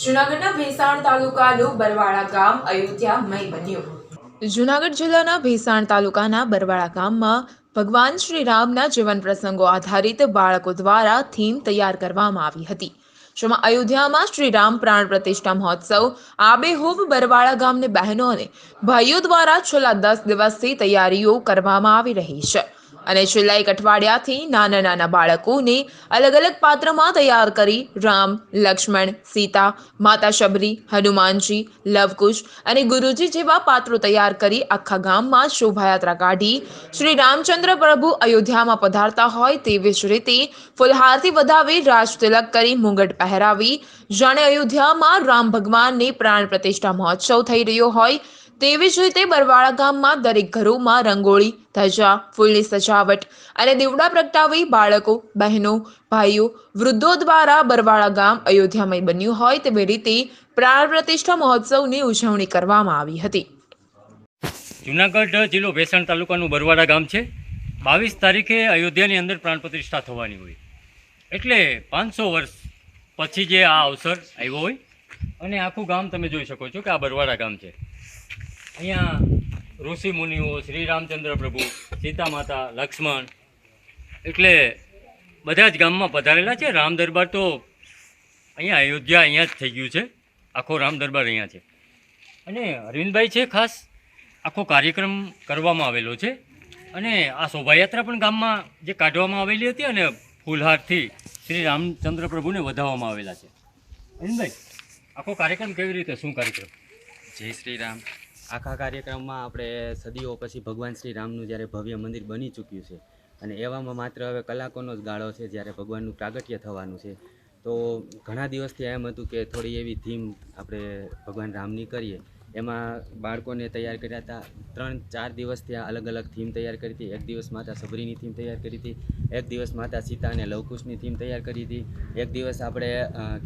જૂનાગઢના ભેસાણ તાલુકાનું બરવાળા ગામ અયોધ્યામય બન્યું. જૂનાગઢ જિલ્લાના ભેસાણ તાલુકાના બરવાળા ગામમાં ભગવાન શ્રી રામના જીવન પ્રસંગો આધારિત બાળકો દ્વારા થીમ તૈયાર કરવામાં આવી હતી, જેમાં અયોધ્યામાં શ્રી રામ પ્રાણ પ્રતિષ્ઠા મહોત્સવ, આબેહૂબ બરવાળા ગામની બહેનો અને ભાઈઓ દ્વારા છેલ્લા દસ દિવસથી તૈયારીઓ કરવામાં આવી રહી છે. અને છેલ્લા એક અઠવાડિયાથી નાના નાના બાળકોને અલગ અલગ પાત્રમાં તૈયાર કરી રામ, લક્ષ્મણ, સીતા, માતા શબરી, હનુમાનજી, લવકુશ અને ગુરુજી જેવા પાત્રો તૈયાર કરી આખા ગામમાં શોભાયાત્રા કાઢી શ્રી રામચંદ્ર પ્રભુ અયોધ્યામાં પધારતા હોય તેવી જ રીતે ફુલહારથી વધાવી રાજ તિલક કરી મુંગટ પહેરાવી, જાણે અયોધ્યામાં રામ ભગવાનની પ્રાણ પ્રતિષ્ઠા મહોત્સવ થઈ રહ્યો હોય તેવી જ રીતે બરવાળા ગામમાં દરેક ઘરોમાં રંગોળી, ધજા, ફૂલની સજાવટ અને દીવડા પ્રગટાવી બાળકો, બહેનો, ભાઈઓ, વૃદ્ધો દ્વારા બરવાળા ગામ અયોધ્યામય બન્યું હોય તેવી રીતે પ્રાણ પ્રતિષ્ઠા મહોત્સવની ઉજવણી કરવામાં આવી હતી. જુનાગઢ જિલ્લો ભેસણ તાલુકાનું બરવાડા ગામ છે. બાવીસ તારીખે અયોધ્યાની અંદર પ્રાણ પ્રતિષ્ઠા થવાની હોય. એટલે પાંચસો વર્ષ પછી જે આ અવસર આવ્યો હોય, અને આખું ગામ તમે જોઈ શકો છો કે આ બરવાડા ગામ છે. અહીંયા ઋષિ મુનિઓ, શ્રી રામચંદ્ર પ્રભુ, સીતા માતા, લક્ષ્મણ, એટલે બધા જ ગામમાં પધારેલા છે. રામ દરબાર તો અહીંયા અયોધ્યા અહીંયા જ થઈ ગયું છે. આખો રામ દરબાર અહીંયા છે. અને અરવિંદભાઈ છે ખાસ, આખો કાર્યક્રમ કરવામાં આવેલો છે. અને આ શોભાયાત્રા પણ ગામમાં જે કાઢવામાં આવેલી હતી અને ફૂલહારથી શ્રી રામચંદ્ર પ્રભુને વધાવવામાં આવેલા છે. અરવિંદભાઈ, આખો કાર્યક્રમ કેવી રીતે, શું કાર્યક્રમ? જય શ્રી રામ. આખા કાર્યક્રમમાં આપણે સદીઓ પછી ભગવાન શ્રી રામનું જ્યારે ભવ્ય મંદિર બની ચૂક્યું છે અને એવામાં માત્ર હવે કલાકોનો જ ગાળો છે જ્યારે ભગવાનનું પ્રાગટ્ય થવાનું છે, તો ઘણા દિવસથી એમ હતું કે થોડી એવી થીમ આપણે ભગવાન રામની કરીએ. એમાં બાળકોને તૈયાર કર્યા હતા, ત્રણ, ચાર દિવસથી આ અલગ અલગ થીમ તૈયાર કરી હતી. એક દિવસ માતા સબરીની થીમ તૈયાર કરી હતી, એક દિવસ માતા સીતા અને લવકુશની થીમ તૈયાર કરી હતી, એક દિવસ આપણે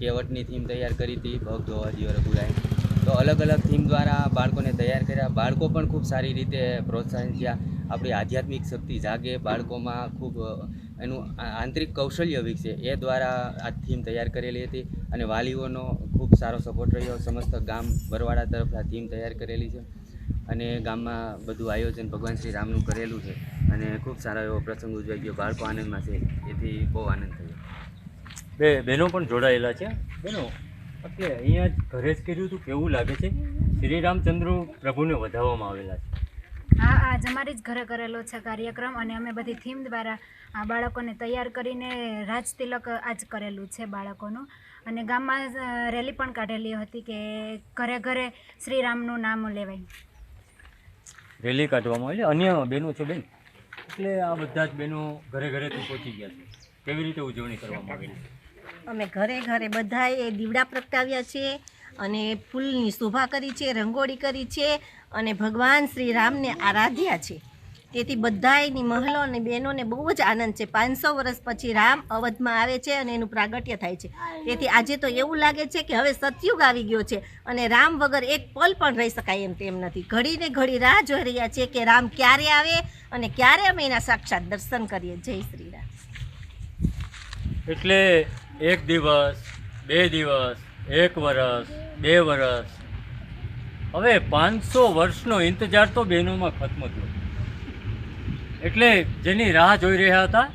કેવટની થીમ તૈયાર કરી હતી, ભગ ધોવા દિયો રઘુરાય. તો અલગ અલગ થીમ દ્વારા બાળકોને તૈયાર કર્યા. બાળકો પણ ખૂબ સારી રીતે પ્રોત્સાહન થયા. આપણી આધ્યાત્મિક શક્તિ જાગે. બાળકોમાં ખૂબ એનું આંતરિક કૌશલ્ય વિકસે. એ દ્વારા આ થીમ તૈયાર કરેલી હતી અને વાલીઓનો ખૂબ સારો સપોર્ટ રહ્યો. સમસ્ત ગામ બરવાડા તરફ આ થીમ તૈયાર કરેલી છે અને ગામમાં બધું આયોજન ભગવાન શ્રી રામનું કરેલું છે અને ખૂબ સારો એવો પ્રસંગ ઉજવાઈ ગયો. બાળકો આનંદમાં છે. એથી બહુ આનંદ થયો. બે બહેનો પણ જોડાયેલા છે? બહેનો એટલે અહીંયા જ ઘરે જ કર્યું હતું કેવું લાગે છે? શ્રી રામચંદ્ર પ્રભુને વધાવવામાં આવેલા છે. હા આજ અમારી જ ઘરે કરેલો છે કાર્યક્રમ અને અમે બધી થીમ દ્વારા આ બાળકોને તૈયાર કરીને રાજ તિલક આજ કરેલું છે બાળકોનું. અને ગામમાં રેલી પણ કાઢેલી હતી કે ઘરે ઘરે શ્રી રામનું નામ લેવાય. રેલી કાઢવામાં આવી અન્ય બહેનો છે બેન? એટલે આ બધા જ બહેનો ઘરે ઘરેથી પહોંચી ગયા છે. કેવી રીતે ઉજવણી કરવામાં આવેલી? અમે ઘરે ઘરે બધાએ દીવડા પ્રગટાવ્યા છે અને ફૂલની શોભા કરી છે, રંગોળી કરી છે અને ભગવાન શ્રી રામને આરાધ્યા છે. તેથી બધાયની મહલો અને બહેનોને બહુ જ આનંદ છે. પાંચસો વર્ષ પછી રામ અવધમાં આવે છે અને એનું પ્રાગટ્ય થાય છે. તેથી આજે તો એવું લાગે છે કે હવે સતયુગ આવી ગયો છે અને રામ વગર એક પલ પણ રહી શકાય એમ તેમ નથી. ઘડીને ઘડી રાહ જોઈ રહ્યા છે કે રામ ક્યારે આવે અને ક્યારે અમે એના સાક્ષાત દર્શન કરીએ. જય શ્રી રામ. એટલે એક દિવસ, બે દિવસ, એક વરસ, બે વરસ. હવે પાંચસો વર્ષનો ઇંતજાર તો બહેનોમાં ખતમ થયો. એટલે જેની રાહ જોઈ રહ્યા હતા,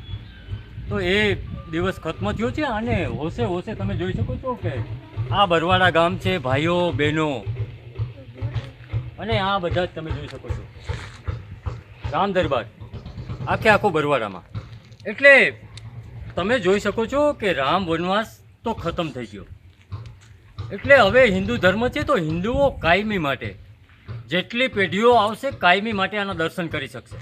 તો એ દિવસ ખતમ થયો છે અને હોશે હોશે તમે જોઈ શકો છો કે આ બરવાડા ગામ છે ભાઈઓ, બહેનો. અને આ બધા જ તમે જોઈ શકો છો. રામ દરબાર. આખે આખો બરવાડામાં. એટલે તમે જોઈ શકો છો કે રામ વનવાસ તો ખતમ થઈ ગયો. એટલે હવે હિન્દુ ધર્મ છે તો હિન્દુઓ કાયમી માટે, જેટલી પેઢીઓ આવશે કાયમી માટે આના દર્શન કરી શકશે.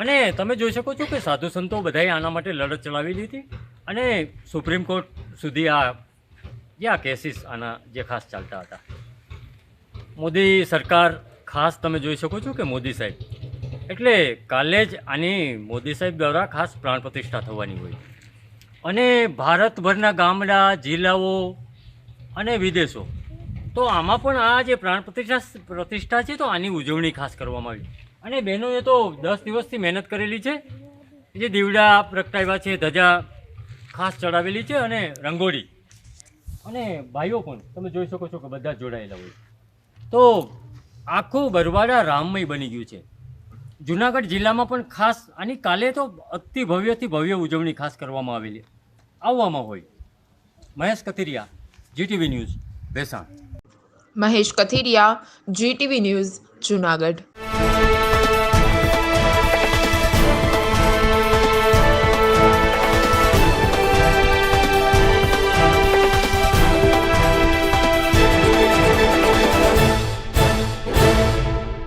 અને તમે જોઈ શકો છો કે સાધુ સંતો બધાએ આના માટે લડત ચલાવી લીધી અને સુપ્રીમ કોર્ટ સુધી આ જે આ કેસીસ આના જે ખાસ ચાલતા હતા. મોદી સરકાર ખાસ તમે જોઈ શકો છો કે મોદી સાહેબ એટલે કાલે જ આની મોદી સાહેબ દ્વારા ખાસ પ્રાણ પ્રતિષ્ઠા થવાની હોય. અને ભારતભરના ગામડા, જિલ્લાઓ અને વિદેશો, તો આમાં પણ આ જે પ્રાણ પ્રતિષ્ઠા પ્રતિષ્ઠા છે, તો આની ઉજવણી ખાસ કરવામાં આવી. અને બહેનોએ તો દસ દિવસથી મહેનત કરેલી છે. જે દીવડા પ્રગટાવ્યા છે, ધજા ખાસ ચડાવેલી છે અને રંગોળી. અને ભાઈઓ પણ, તમે જોઈ શકો છો કે બધા જોડાયેલા હોય. તો આખું બરવાડા રામમય બની ગયું છે. જુનાગઢ જિલ્લામાં પણ ખાસ આની કાલે તો અતિ ભવ્યથી ભવ્ય ઉજવણી ખાસ કરવામાં આવેલી. આવવામાં હોય. Mahesh Kathiriya GTV news, Bhesan. Mahesh Kathiriya GTV news, Junagadh.